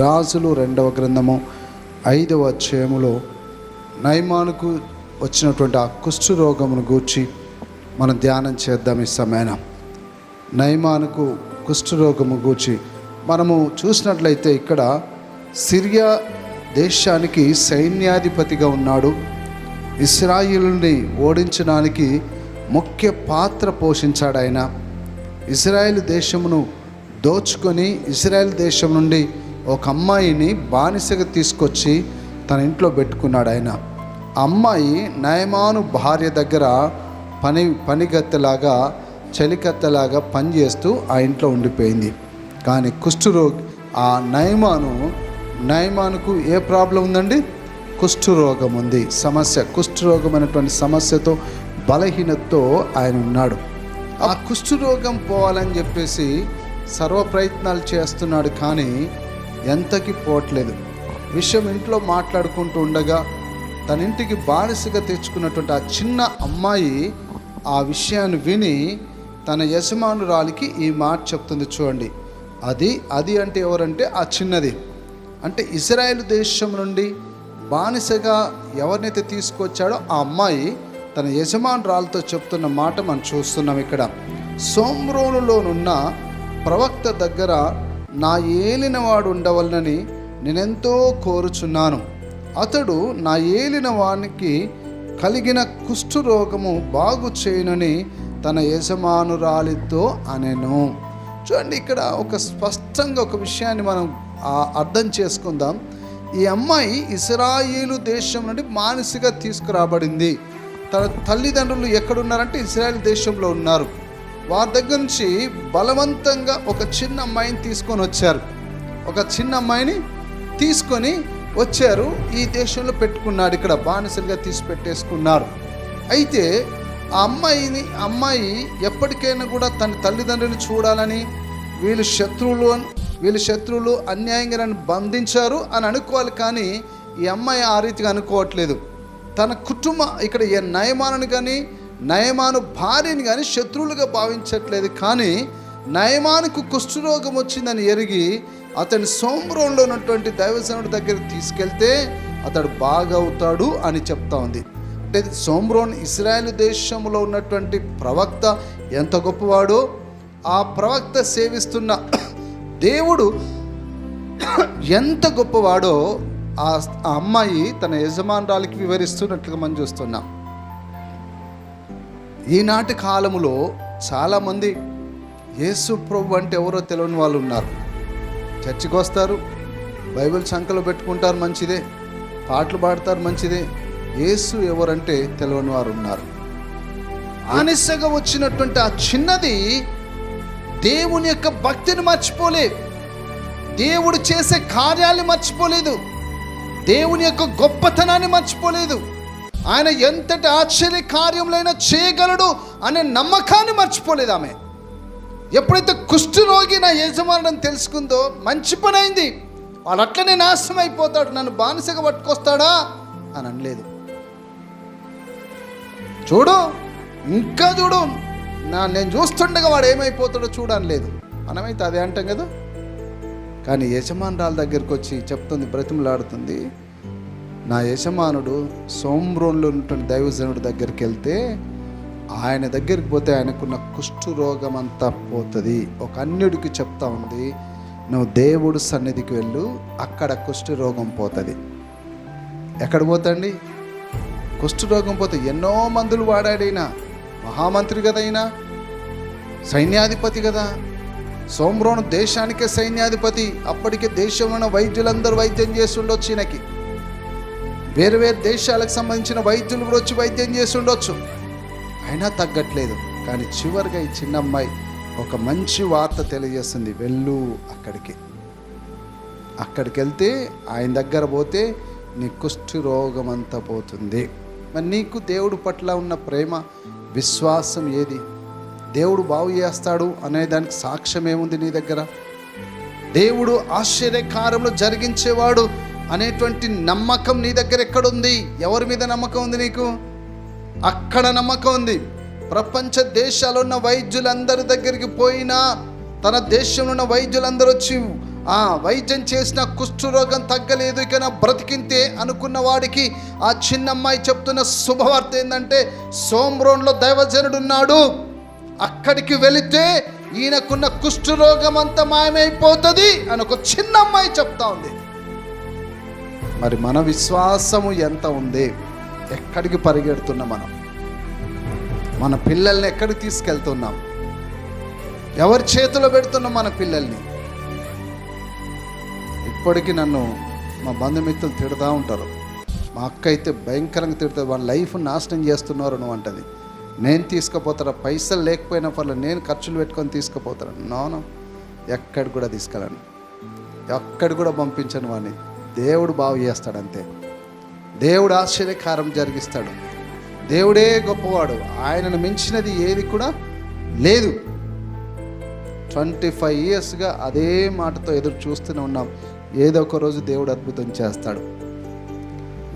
రాజులు రెండవ గ్రంథము ఐదవ అధ్యాయములో నయమానుకు వచ్చినటువంటి ఆ కుష్ఠు రోగమును గూర్చి మనం ధ్యానం చేద్దాం ఈ సమయాన. నయమానుకు కుష్ఠరోగము గూర్చి మనము చూసినట్లయితే ఇక్కడ సిరియా దేశానికి సైన్యాధిపతిగా ఉన్నాడు. ఇస్రాయిల్ని ఓడించడానికి ముఖ్య పాత్ర పోషించాడు ఆయన. ఇజ్రాయెల్ దేశమును దోచుకొని ఇజ్రాయెల్ దేశం నుండి ఒక అమ్మాయిని బానిసగా తీసుకొచ్చి తన ఇంట్లో పెట్టుకున్నాడు ఆయన. ఆ అమ్మాయి నయమాను భార్య దగ్గర పని పనిగత్తెలాగా చలికత్తెలాగా పనిచేస్తూ ఆ ఇంట్లో ఉండిపోయింది. కానీ కుష్ఠరోగి ఆ నయమాను నయమానుకు ఏ ప్రాబ్లం ఉందండి? కుష్ఠరోగం ఉంది. సమస్య కుష్ఠరోగం అనేటువంటి సమస్యతో బలహీనతతో ఆయన ఉన్నాడు. ఆ కుష్ఠరోగం పోవాలని చెప్పేసి సర్వ ప్రయత్నాలు చేస్తున్నాడు కానీ ఎంతకి పోవట్లేదు. విషయం ఇంట్లో మాట్లాడుకుంటూ ఉండగా తన ఇంటికి బానిసగా తెచ్చుకున్నటువంటి ఆ చిన్న అమ్మాయి ఆ విషయాన్ని విని తన యజమానురాలికి ఈ మాట చెప్తుంది చూడండి. అది అది అంటే ఎవరంటే ఆ చిన్నది. అంటే ఇజ్రాయెల్ దేశం నుండి బానిసగా ఎవరినైతే తీసుకొచ్చాడో ఆ అమ్మాయి తన యజమానురాలతో చెప్తున్న మాట మనం చూస్తున్నాం ఇక్కడ. సోమ్రోనులోనున్న ప్రవక్త దగ్గర నా ఏలినవాడు ఉండవలనని నేనెంతో కోరుచున్నాను. అతడు నా ఏలిన వానికి కలిగిన కుష్ఠరోగము బాగు చేయనని తన యజమానురాలితో అనెను. చూడండి ఇక్కడ ఒక స్పష్టంగా ఒక విషయాన్ని మనం అర్థం చేసుకుందాం. ఈ అమ్మాయి ఇస్రాయేలు దేశం నుండి మానసిగా తీసుకురాబడింది. తన తల్లిదండ్రులు ఎక్కడున్నారంటే ఇస్రాయేల్ దేశంలో ఉన్నారు. వారి దగ్గర నుంచి బలవంతంగా ఒక చిన్న అమ్మాయిని తీసుకొని వచ్చారు. ఒక చిన్న అమ్మాయిని తీసుకొని వచ్చారు. ఈ దేశంలో పెట్టుకున్నాడు. ఇక్కడ బానిసలుగా తీసి పెట్టేసుకున్నారు. అయితే ఆ అమ్మాయిని అమ్మాయి ఎప్పటికైనా కూడా తన తల్లిదండ్రులు చూడాలని వీళ్ళు శత్రువులు వీళ్ళ వీళ్ళు శత్రువులు అన్యాయంగా నన్ను బంధించారు అని అనుకోవాలి కానీ ఈ అమ్మాయి ఆ రీతిగా అనుకోవట్లేదు. తన కుటుంబ ఇక్కడ ఏ నయమానని కానీ నయమాను భార్యని కానీ శత్రువులుగా భావించట్లేదు. కానీ నయమానుకు కుష్ఠరోగం వచ్చిందని ఎరిగి అతని సోమరంలో ఉన్నటువంటి దైవజనుడి దగ్గరికి తీసుకెళ్తే అతడు బాగవుతాడు అని చెప్తా ఉంది. అంటే సోమ్రోన్ ఇస్రాయేల్ దేశంలో ఉన్నటువంటి ప్రవక్త ఎంత గొప్పవాడో ఆ ప్రవక్త సేవిస్తున్న దేవుడు ఎంత గొప్పవాడో ఆ ఆ అమ్మాయి తన యజమానురాలికి వివరిస్తున్నట్లుగా మనం చూస్తున్నాం. ఈనాటి కాలములో చాలామంది యేసు ప్రభు అంటే ఎవరో తెలియని వాళ్ళు ఉన్నారు. చర్చికి వస్తారు బైబిల్ సంఖలో పెట్టుకుంటారు మంచిదే పాటలు పాడతారు మంచిదే యేసు ఎవరంటే తెలియని వారు ఉన్నారు. ఆనిసగా వచ్చినటువంటి ఆ చిన్నది దేవుని యొక్క భక్తిని మర్చిపోలే దేవుడు చేసే కార్యాలు మర్చిపోలేదు. దేవుని యొక్క గొప్పతనాన్ని మర్చిపోలేదు. ఆయన ఎంతటి ఆశ్చర్య కార్యములైనా చేయగలడు అనే నమ్మకాన్ని మర్చిపోలేదు ఆమె. ఎప్పుడైతే కుష్ఠరోగి నా యజమానుని తెలుసుకుందో మంచి పని అయింది. వాడు అట్లనే నాశనం అయిపోతాడు నన్ను బానిసగా పట్టుకొస్తాడా అని అనలేదు. చూడు ఇంకా చూడు నా నేను చూస్తుండగా వాడు ఏమైపోతాడో చూడనలేదు మనమైతే అదే అంటాం కదా. కానీ యజమానురాల దగ్గరికి వచ్చి చెప్తుంది బ్రతిమలాడుతుంది. నా యజమానుడు సోమ్రోన్లో ఉన్నటువంటి దైవజనుడి దగ్గరికి వెళ్తే ఆయన దగ్గరికి పోతే ఆయనకున్న కుష్ఠు రోగం అంతా పోతుంది. ఒక అన్యుడికి చెప్తా ఉంది నువ్వు దేవుడు సన్నిధికి వెళ్ళు అక్కడ కుష్ఠు రోగం పోతుంది. ఎక్కడ పోతండి? కుష్ఠరోగం పోతే ఎన్నో మందులు వాడాడైనా మహామంత్రి కదా అయినా సైన్యాధిపతి కదా సోమ్రోను దేశానికే సైన్యాధిపతి అప్పటికే దేశంలో వైద్యులందరూ వైద్యం చేసి ఉండొచ్చు ఈయనకి. వేరు వేరు దేశాలకు సంబంధించిన వైద్యులు కూడా వచ్చి వైద్యం చేసి ఉండొచ్చు. అయినా తగ్గట్లేదు. కానీ చివరిగా ఈ చిన్న అమ్మాయి ఒక మంచి వార్త తెలియజేస్తుంది. వెళ్ళు అక్కడికి. అక్కడికి వెళ్తే ఆయన దగ్గర పోతే నీ కుష్ఠు రోగం అంతా పోతుంది. మరి నీకు దేవుడు పట్ల ఉన్న ప్రేమ విశ్వాసం ఏది? దేవుడు బాగు చేస్తాడు అనే దానికి సాక్ష్యం ఏముంది నీ దగ్గర? దేవుడు ఆశ్చర్యకారంలో జరిగించేవాడు అనేటువంటి నమ్మకం నీ దగ్గర ఎక్కడుంది? ఎవరి మీద నమ్మకం ఉంది నీకు? అక్కడ నమ్మకం ఉంది. ప్రపంచ దేశాలు ఉన్న వైద్యులందరి దగ్గరికి పోయినా తన దేశంలో ఉన్న వైద్యులందరూ వచ్చి ఆ వైద్యం చేసిన కుష్ఠరోగం తగ్గలేదు ఇక నా బ్రతికింతే అనుకున్న వాడికి ఆ చిన్న అమ్మాయి చెప్తున్న శుభవార్త ఏంటంటే సోమ్రోన్లో దైవజనుడు ఉన్నాడు అక్కడికి వెళితే ఈయనకున్న కుష్ఠరోగం అంతా మాయమైపోతుంది అని ఒక చిన్న అమ్మాయి చెప్తా ఉంది. మరి మన విశ్వాసము ఎంత ఉంది? ఎక్కడికి పరిగెడుతున్నాం మనం? మన పిల్లల్ని ఎక్కడికి తీసుకెళ్తున్నాం? ఎవరి చేతిలో పెడుతున్నాం మన పిల్లల్ని? ఇప్పటికీ నన్ను మా బంధుమిత్రులు తిడతా ఉంటారు. మా అక్క అయితే భయంకరంగా తిడుతుంది. వాళ్ళ లైఫ్ నాశనం చేస్తున్నారు నువ్వు అంటది. నేను తీసుకుపోతారా? పైసలు లేకపోయినా పర్లేదు. నేను ఖర్చులు పెట్టుకొని తీసుకుపోతాను నోను ఎక్కడికి కూడా తీసుకెళ్ళను. ఎక్కడికి కూడా పంపించను వాడిని దేవుడు బాగు చేస్తాడు అంతే దేవుడు ఆశ్చర్యకారం జరిగిస్తాడు. దేవుడే గొప్పవాడు. ఆయనను మించినది ఏది కూడా లేదు. ట్వంటీ ఫైవ్ ఇయర్స్గా అదే మాటతో ఎదురు చూస్తూనే ఉన్నాం. ఏదో ఒక రోజు దేవుడు అద్భుతం చేస్తాడు.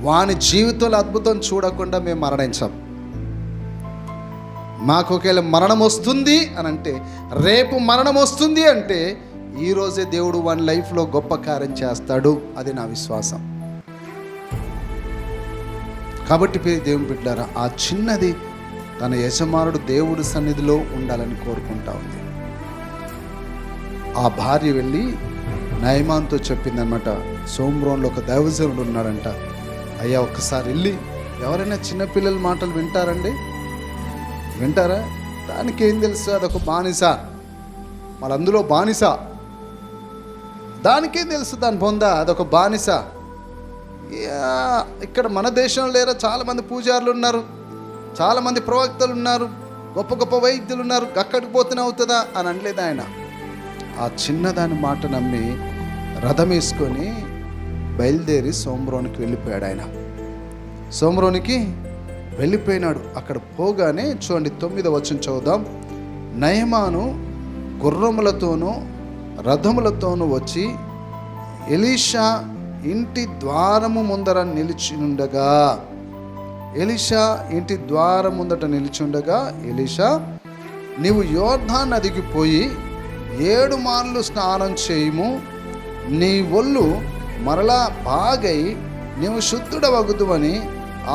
వాని జీవితంలో అద్భుతం చూడకుండా మేము మరణించాం. మాకు ఒకవేళ మరణం వస్తుంది అని అంటే రేపు మరణం వస్తుంది అంటే ఈరోజే దేవుడు వన్ లైఫ్లో గొప్ప కార్యం చేస్తాడు. అది నా విశ్వాసం. కాబట్టి దేవుని బిడ్డారా ఆ చిన్నది తన యజమానుడు దేవుడి సన్నిధిలో ఉండాలని కోరుకుంటా ఉంది. ఆ భార్య వెళ్ళి నయమాన్తో చెప్పిందనమాట సోమ్రోన్లో ఒక దైవజనుడు ఉన్నాడంట. అయ్యా ఒక్కసారి వెళ్ళి ఎవరైనా చిన్నపిల్లల మాటలు వింటారండి? వింటారా? దానికి ఏం తెలుసు? అదొక బానిస. మళ్ళీ అందులో బానిస. దానికేం తెలుసు దాని పొందా అదొక బానిస. ఇక్కడ మన దేశంలో లేరా చాలామంది పూజారులు ఉన్నారు చాలామంది ప్రవక్తలు ఉన్నారు గొప్ప గొప్ప వైద్యులు ఉన్నారు అక్కడికి పోతేనే అవుతుందా అని అనలేదు ఆయన. ఆ చిన్నదాని మాట నమ్మి రథం వేసుకొని బయలుదేరి సోమరోనికి వెళ్ళిపోయాడు ఆయన. సోమరోనికి వెళ్ళిపోయినాడు. అక్కడ పోగానే చూడండి తొమ్మిది వచ్చిన చదువుదాం. నయమాను గుర్రములతోనూ రథములతోనూ వచ్చి ఎలీషా ఇంటి ద్వారము ముందర నిలిచినుండగా ఎలీషా ఇంటి ద్వారం ముందట నిలిచుండగా ఎలీషా నీవు యోర్ధా నదికి పోయి ఏడు మార్లు స్నానం చేయుము. నీ ఒళ్ళు మరలా బాగై నీవు శుద్ధుడవగుదువని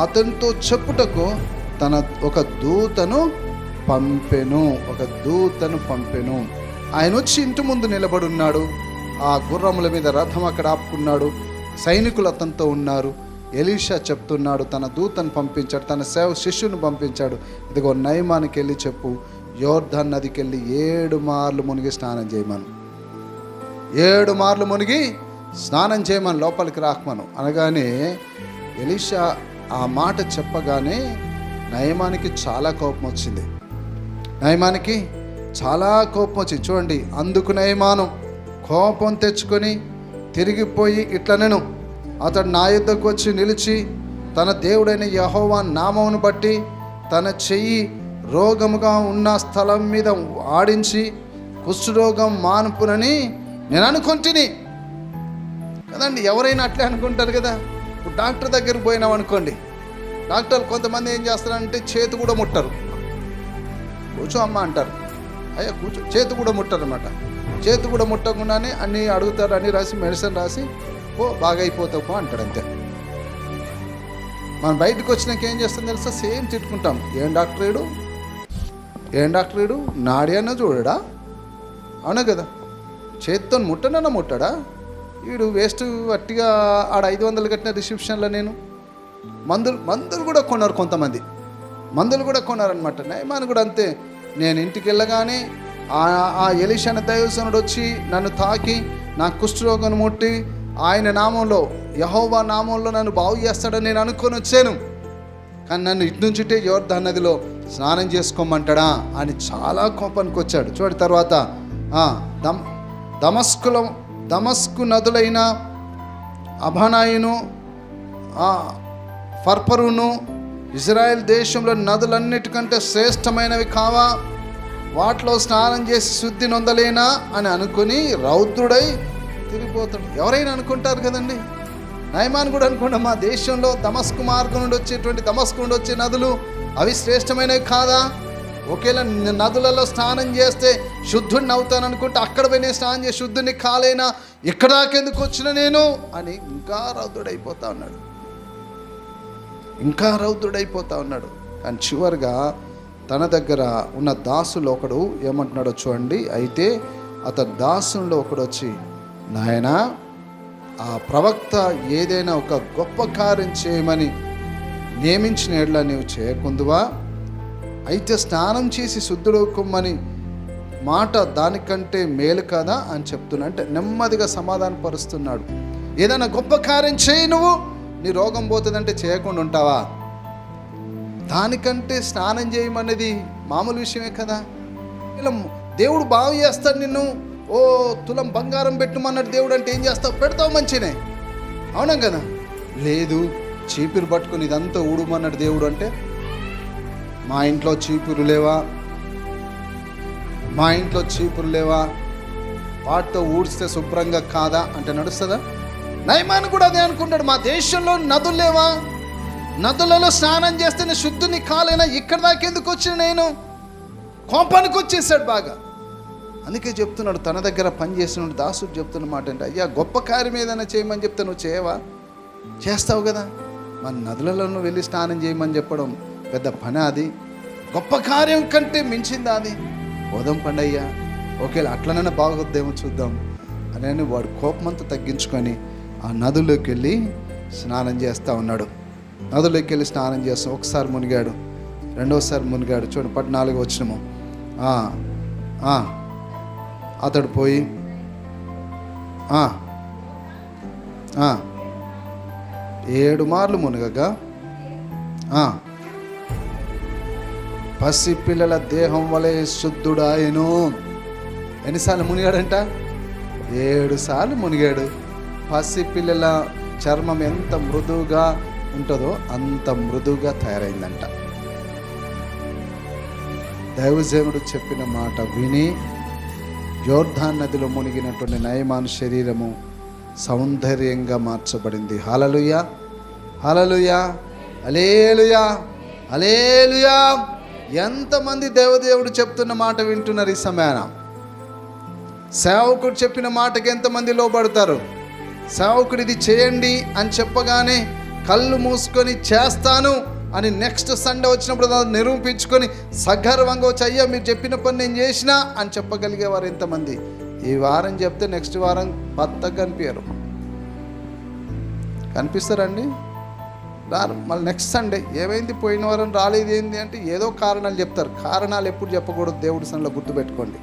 అతనితో చెప్పుటకు తన ఒక దూతను పంపెను ఒక దూతను పంపెను. ఆయన వచ్చి ఇంటి ముందు నిలబడున్నాడు ఆ గుర్రముల మీద రథం అక్కడ ఆపుకున్నాడు. సైనికులు అతనితో ఉన్నారు. ఎలీషా చెప్తున్నాడు తన దూతను పంపించాడు తన సేవ శిష్యుని పంపించాడు. ఇదిగో నయమానికి వెళ్ళి చెప్పు. యోర్ధన్ నదికి వెళ్ళి ఏడు మార్లు మునిగి స్నానం చేయమను. ఏడు మార్లు మునిగి స్నానం చేయమని లోపలికి రాకమను. అనగానే ఎలీషా ఆ మాట చెప్పగానే నయమానికి చాలా కోపం వచ్చింది. నయమానికి చాలా కోపం వచ్చి చూడండి అందుకు నయమానం. కోపం తెచ్చుకొని తిరిగిపోయి ఇట్లా నేను. అతడు నా యుద్ధకు వచ్చి నిలిచి తన దేవుడైన యహోవా నామమును బట్టి తన చెయ్యి రోగముగా ఉన్న స్థలం మీద ఆడించి కుష్ఠరోగం మానుపునని నేను అనుకుంటుని. కదండి ఎవరైనా అట్లే అనుకుంటారు కదా. ఇప్పుడు డాక్టర్ దగ్గరికి పోయినాం అనుకోండి. డాక్టర్ కొంతమంది ఏం చేస్తారంటే చేతి కూడా ముట్టరు. కూర్చో అమ్మ అంటారు. అయ్యా కూర్చో. చేతి కూడా ముట్టనమాట చేతి కూడా ముట్టకుండానే అన్నీ అడుగుతారు అన్నీ రాసి మెడిసిన్ రాసి ఓ బాగా అయిపోతావు పో అంటాడు అంతే. మనం బయటకు వచ్చినాక ఏం చేస్తాం తెలుసా? సేమ్ తిట్టుకుంటాం. ఏం డాక్టర్ ఏడు ఏం డాక్టర్ ఏడు నాడి అన్న చూడడా? అవునా కదా? చేతితో ముట్టనన్నా ముట్టాడా? వీడు వేస్ట్ వట్టిగా ఆడ ఐదు వందలు కట్టిన రిసెప్షన్లో నేను. మందులు మందులు కూడా కొన్నారు కొంతమంది. మందులు కూడా కొన్నారనమాట నయమాన్ కూడా అంతే. నేను ఇంటికి వెళ్ళగానే ఆ ఆ దైవసనుడు వచ్చి నన్ను తాకి నా కుష్ఠరోగను ముట్టి ఆయన నామంలో యహోవా నామంలో నన్ను బాగు చేస్తాడని నేను అనుకొని వచ్చాను. కానీ నన్ను ఇటు నుంచిటే యోర్ధా నదిలో స్నానం చేసుకోమంటాడా అని చాలా కోపానికి వచ్చాడు. చూడు తర్వాత దమ్ దమస్కులో దమస్కు నదులైన అభనాయును ఫర్పరును ఇజ్రాయెల్ దేశంలో నదులన్నిటికంటే శ్రేష్టమైనవి కావా? వాటిలో స్నానం చేసి శుద్ధి నొందలేనా? అని అనుకుని రౌద్రుడై తిరిగిపోతాడు. ఎవరైనా అనుకుంటారు కదండి? నయమాన్ కూడా అనుకోండి మా దేశంలో దమస్కు మార్గం నుండి వచ్చేటువంటి దమస్కు నుండి వచ్చే నదులు అవి శ్రేష్టమైనవి కాదా? ఒకేలా నదులలో స్నానం చేస్తే శుద్ధుడిని అవుతాను అనుకుంటే అక్కడ పోయి నేను స్నానం చేసి శుద్ధుని కాలేనా? ఇక్కడ దాకెందుకు వచ్చిన నేను? అని ఇంకా రౌద్రుడైపోతా ఉన్నాడు. ఇంకా రౌద్రుడైపోతా ఉన్నాడు. కానీ చివరిగా తన దగ్గర ఉన్న దాసులు ఒకడు ఏమంటున్నాడో చూడండి. అయితే అతని దాసుల్లో ఒకడు వచ్చి నాయనా ఆ ప్రవక్త ఏదైనా ఒక గొప్ప కార్యం చేయమని నియమించిన ఎడ్ల నీవు చేయకుందువా? అయితే స్నానం చేసి శుద్ధుడుకుమ్మని మాట దానికంటే మేలు కదా? అని చెప్తున్నా. అంటే నెమ్మదిగా సమాధాన పరుస్తున్నాడు ఏదైనా గొప్ప కార్యం చేయి నువ్వు. నీ రోగం పోతుందంటే చేయకుండా ఉంటావా? దానికంటే స్నానం చేయమనేది మామూలు విషయమే కదా. ఇలా దేవుడు బాగు చేస్తాడు నిన్ను. ఓ తులం బంగారం పెట్టుమన్నాడు దేవుడు అంటే ఏం చేస్తావు? పెడతావు మంచినే. అవునా కదా? లేదు చీపురు పట్టుకుని ఇదంతా ఊడమన్నాడు దేవుడు అంటే మా ఇంట్లో చీపురు లేవా? మా ఇంట్లో చీపురు లేవా? వాటితో ఊడ్స్తే శుభ్రంగా కాదా? అంటే నడుస్తుందా? నయమాన్ కూడా అదే అనుకుంటాడు మా దేశంలో నదులు లేవా? నదులలో స్నానం చేస్తే నేను శుద్ధుని కాలేనా ఇక్కడ దాకెందుకు వచ్చిన నేను? కోపానికి వచ్చేసాడు బాగా. అందుకే చెప్తున్నాడు తన దగ్గర పని చేస్తున్నాడు దాసుడు చెప్తున్న మాట అంటే అయ్యా గొప్ప కార్యం ఏదైనా చేయమని చెప్తే నువ్వు చేయవా? చేస్తావు కదా. మన నదులలో వెళ్ళి స్నానం చేయమని చెప్పడం పెద్ద పని అది. గొప్ప కార్యం కంటే మించిందా అది. పోదాం పండయ్యా ఒకవేళ అట్లనైనా బాగొద్దేమో చూద్దాం. అని వాడు కోపమంతా తగ్గించుకొని ఆ నదిలోకి వెళ్ళి స్నానం చేస్తూ ఉన్నాడు. నదిలోకి వెళ్ళి స్నానం చేస్తాం ఒకసారి మునిగాడు. రెండోసారి మునిగాడు. చూడండి పద్నాలుగు వచ్చినము అతడు పోయి ఏడు మార్లు మునగగా పసి పిల్లల దేహం వలె శుద్ధుడాయను. ఎన్నిసార్లు మునిగాడంట? ఏడు సార్లు మునిగాడు. పసిపిల్లల చర్మం ఎంత మృదువుగా ఉంటుందో అంత మృదువుగా తయారైందంట. దైవజనుడు చెప్పిన మాట విని యోర్ధాన్ నదిలో మునిగినటువంటి నయమాన్ శరీరము సౌందర్యంగా మార్చబడింది. హలలుయ హలలుయ అలేలుయా అలేలుయా ఎంతమంది దేవదేవుడు చెప్తున్న మాట వింటున్నారు ఈ సమయాన? సేవకుడు చెప్పిన మాటకి ఎంతమంది లోబడతారు? సేవకుడు ఇది చేయండి అని చెప్పగానే కళ్ళు మూసుకొని చేస్తాను అని నెక్స్ట్ సండే వచ్చినప్పుడు దాన్ని నిరూపించుకొని సగర్వంగా వచ్చి అయ్యా మీరు చెప్పిన పని నేను చేసినా అని చెప్పగలిగేవారు ఎంతమంది. ఈ వారం చెప్తే నెక్స్ట్ వారం కొత్తగా కనిపించరు కనిపిస్తారండి? రారు. మళ్ళీ నెక్స్ట్ సండే ఏమైంది? పోయిన వారం రాలేదు ఏంది అంటే ఏదో కారణాలు చెప్తారు. కారణాలు ఎప్పుడు చెప్పకూడదు? దేవుడి సన్నిలో గుర్తుపెట్టుకోండి.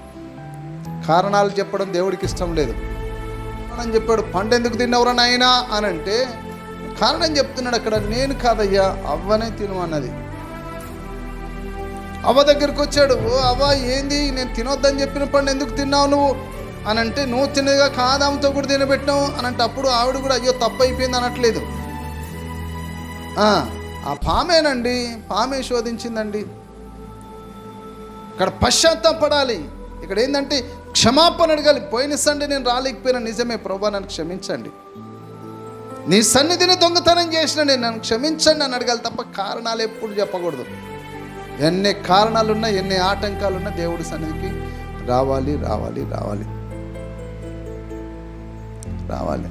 కారణాలు చెప్పడం దేవుడికి ఇష్టం లేదు. అని చెప్పాడు. పండు ఎందుకు తిన్నవరా నాయనా? అని అంటే కారణం చెప్తున్నాడు అక్కడ నేను కాదయ్యా అవ్వనే తిను అన్నది. అవ్వ దగ్గరికి వచ్చాడు. అవ్వ ఏంది? నేను తినొద్దని చెప్పిన పండు ఎందుకు తిన్నావు నువ్వు? అని అంటే నువ్వు తినగా కాదాంతో కూడా తినబెట్టావు అని అంటే అప్పుడు ఆవిడ కూడా అయ్యో తప్పు అయిపోయింది అనట్లేదు. ఆ, ఆ పామేనండి పామే శోధించిందండి. ఇక్కడ పశ్చాత్తాపడాలి. ఇక్కడ ఏంటంటే క్షమాపణ అడగాలి. పోయిన సండే నేను రాలేకపోయినా నిజమే ప్రభా నన్ను క్షమించండి. నీ సన్నిధిని దొంగతనం చేసిన నేను నన్ను క్షమించండి అని అడగాలి తప్ప కారణాలు ఎప్పుడు చెప్పకూడదు. ఎన్ని కారణాలున్నా ఎన్ని ఆటంకాలున్నా దేవుడి సన్నిధికి రావాలి రావాలి రావాలి. రావాలి.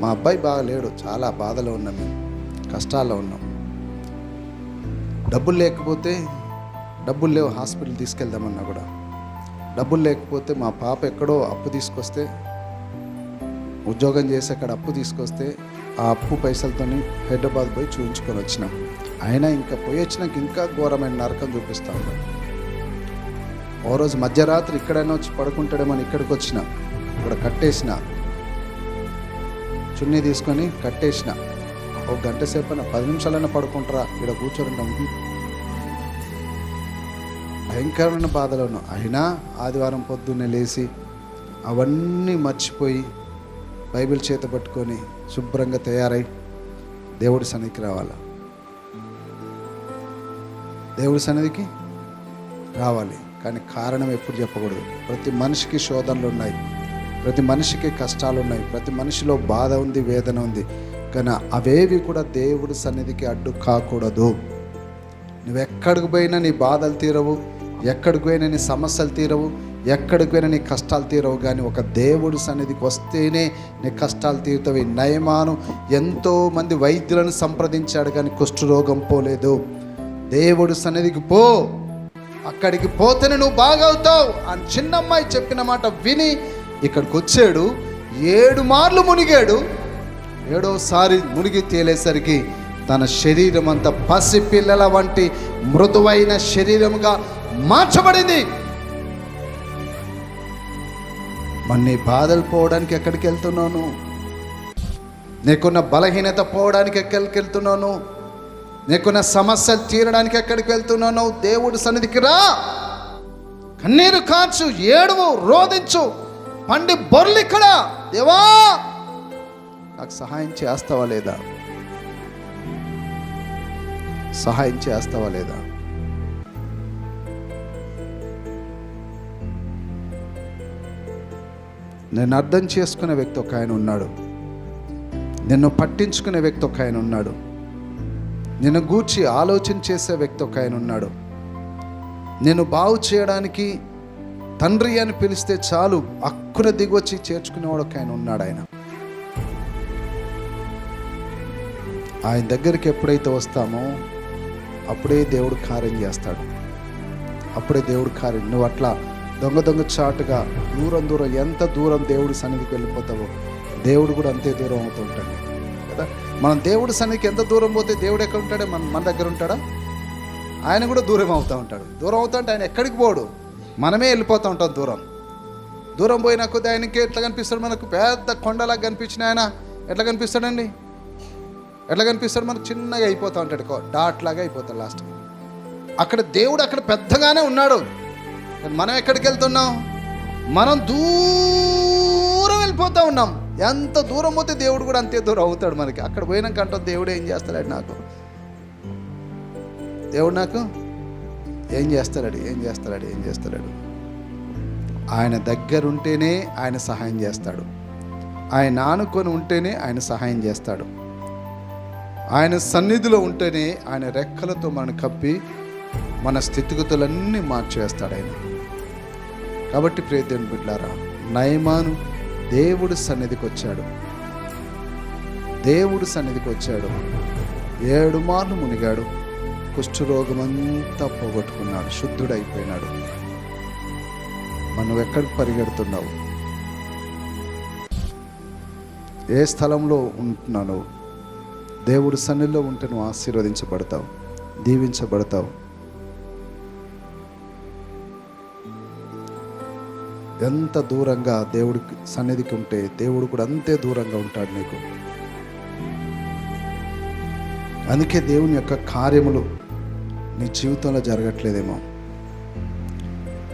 మా అబ్బాయి బాగా లేడు చాలా బాధలో ఉన్నాం మేము కష్టాల్లో ఉన్నాం. డబ్బులు లేకపోతే డబ్బులు లేవు హాస్పిటల్ తీసుకెళ్దామన్నా కూడా. డబ్బులు లేకపోతే మా పాప ఎక్కడో అప్పు తీసుకొస్తే ఉద్యోగం చేసి అక్కడ అప్పు తీసుకొస్తే ఆ అప్పు పైసలతోని హైదరాబాద్ పోయి చూపించుకొని వచ్చినాం. అయినా ఇంకా పోయి వచ్చినాక ఇంకా ఘోరమైన నరకం చూపిస్తా ఉన్నాడు ఓ రోజు మధ్యరాత్రి ఇక్కడైనా వచ్చి పడుకుంటాడేమని ఇక్కడికి వచ్చిన. ఇక్కడ కట్టేసిన. చున్నీ తీసుకొని కట్టేసిన. ఒక గంట సేపు అయినా పది నిమిషాలైనా పడుకుంటారా? ఇక్కడ కూర్చోరుంటాం భయంకరమైన బాధలను అయినా ఆదివారం పొద్దున్నే లేచి అవన్నీ మర్చిపోయి బైబిల్ చేత పట్టుకొని శుభ్రంగా తయారై దేవుడి సన్నిధికి రావాలి? దేవుడి సన్నిధికి రావాలి. కానీ కారణం ఎప్పుడు చెప్పకూడదు. ప్రతి మనిషికి శోధనలు ఉన్నాయి. ప్రతి మనిషికి కష్టాలు ఉన్నాయి. ప్రతి మనిషిలో బాధ ఉంది వేదన ఉంది. కానీ అవేవి కూడా దేవుడి సన్నిధికి అడ్డు కాకూడదు నువ్వు ఎక్కడికి పోయినా నీ బాధలు తీరవు. ఎక్కడికి పోయినా నీ సమస్యలు తీరవు ఎక్కడికి పోయినా నీ కష్టాలు తీరవు కానీ ఒక దేవుడు సన్నిధికి వస్తేనే నీ కష్టాలు తీరుతావు. నయమాను ఎంతోమంది వైద్యులను సంప్రదించాడు కానీ కుష్ఠరోగం పోలేదు. దేవుడు సన్నిధికి పో అక్కడికి పోతేనే నువ్వు బాగవుతావు అని చిన్నమ్మాయి చెప్పిన మాట విని ఇక్కడికి వచ్చాడు. ఏడు మార్లు మునిగాడు. ఏడోసారి మునిగి తేలేసరికి తన శరీరం అంతా పసిపిల్లల వంటి మృదువైన శరీరముగా మార్చబడింది. మరి నీ బాధలు పోవడానికి ఎక్కడికి వెళ్తున్నాను? నీకున్న బలహీనత పోవడానికి ఎక్కడికి వెళ్తున్నాను? నీకున్న సమస్యలు తీరడానికి ఎక్కడికి వెళ్తున్నాను? దేవుడి సన్నిధికి రా. కన్నీరు కాచు ఏడువు రోధించు. పండి బొర్లు ఇక్కడ. దేవా నాకు సహాయం చేస్తావా లేదా? సహాయం చేస్తావా లేదా? నేను అర్థం చేసుకునే వ్యక్తి ఒక ఆయన ఉన్నాడు. నిన్ను పట్టించుకునే వ్యక్తి ఒక ఆయన ఉన్నాడు. నిన్ను గూర్చి ఆలోచన చేసే వ్యక్తి ఒక ఆయన ఉన్నాడు. నేను బాగు చేయడానికి తండ్రి అని పిలిస్తే చాలు అక్కున దిగొచ్చి చేర్చుకునేవాడు ఒక ఆయన ఉన్నాడు ఆయన. ఆయన దగ్గరికి ఎప్పుడైతే వస్తామో అప్పుడే దేవుడు కార్యం చేస్తాడు. అప్పుడే దేవుడు కార్యం నువ్వు అట్లా దొంగ దొంగ చాటుగా దూరం దూరం ఎంత దూరం దేవుడి సన్నిధికి వెళ్ళిపోతావో దేవుడు కూడా అంతే దూరం అవుతూ ఉంటాడు కదా? మనం దేవుడి సన్నిధికి ఎంత దూరం పోతే దేవుడు ఎక్కడ ఉంటాడే? మన మన దగ్గర ఉంటాడా? ఆయన కూడా దూరం అవుతూ ఉంటాడు. దూరం అవుతా అంటే ఆయన ఎక్కడికి పోడు? మనమే వెళ్ళిపోతూ ఉంటాం దూరం. దూరం పోయిన కొద్ది ఆయనకి ఎట్లా కనిపిస్తాడు మనకు? పెద్ద కొండలాగా కనిపించిన ఆయన ఎట్లా కనిపిస్తాడండి? ఎట్లా కనిపిస్తాడు? మనకు చిన్నగా అయిపోతూ ఉంటాడు డాట్లాగా డాట్ లాగా అయిపోతాడు లాస్ట్ అక్కడ దేవుడు అక్కడ పెద్దగానే ఉన్నాడు. మనం ఎక్కడికి వెళ్తున్నాం? మనం దూరం వెళ్ళిపోతూ ఉన్నాం. ఎంత దూరం పోతే దేవుడు కూడా అంతే దూరం అవుతాడు మనకి. అక్కడ పోయినాక అంటాం దేవుడు ఏం చేస్తాడు నాకు? దేవుడు నాకు ఏం చేస్తాడు ఏం చేస్తాడు ఏం చేస్తాడు ఆయన దగ్గర ఉంటేనే ఆయన సహాయం చేస్తాడు. ఆయన ఆనుకొని ఉంటేనే ఆయన సహాయం చేస్తాడు. ఆయన సన్నిధిలో ఉంటేనే ఆయన రెక్కలతో మనం కప్పి మన స్థితిగతులన్నీ మార్చేస్తాడు ఆయన. కాబట్టి ప్రియదేవుని బిడ్డారా నయమాను దేవుడు సన్నిధికి వచ్చాడు దేవుడు సన్నిధికి వచ్చాడు ఏడు మార్లు మునిగాడు. కుష్ఠరోగమంతా పోగొట్టుకున్నాడు. శుద్ధుడైపోయినాడు. మనం ఎక్కడికి పరిగెడుతున్నావు? ఏ స్థలంలో ఉంటున్నావు? దేవుడు సన్నిధిలో ఉంటే నువ్వు ఆశీర్వదించబడతావు దీవించబడతావు. ఎంత దూరంగా దేవుడికి సన్నిధికి ఉంటే దేవుడు కూడా అంతే దూరంగా ఉంటాడు నీకు. అందుకే దేవుని యొక్క కార్యములు నీ జీవితంలో జరగట్లేదేమో.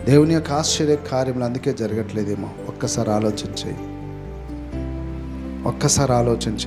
దేవుని యొక్క ఆశ్చర్య కార్యములు అందుకే జరగట్లేదేమో. ఒక్కసారి ఆలోచించేయి. ఒక్కసారి ఆలోచించి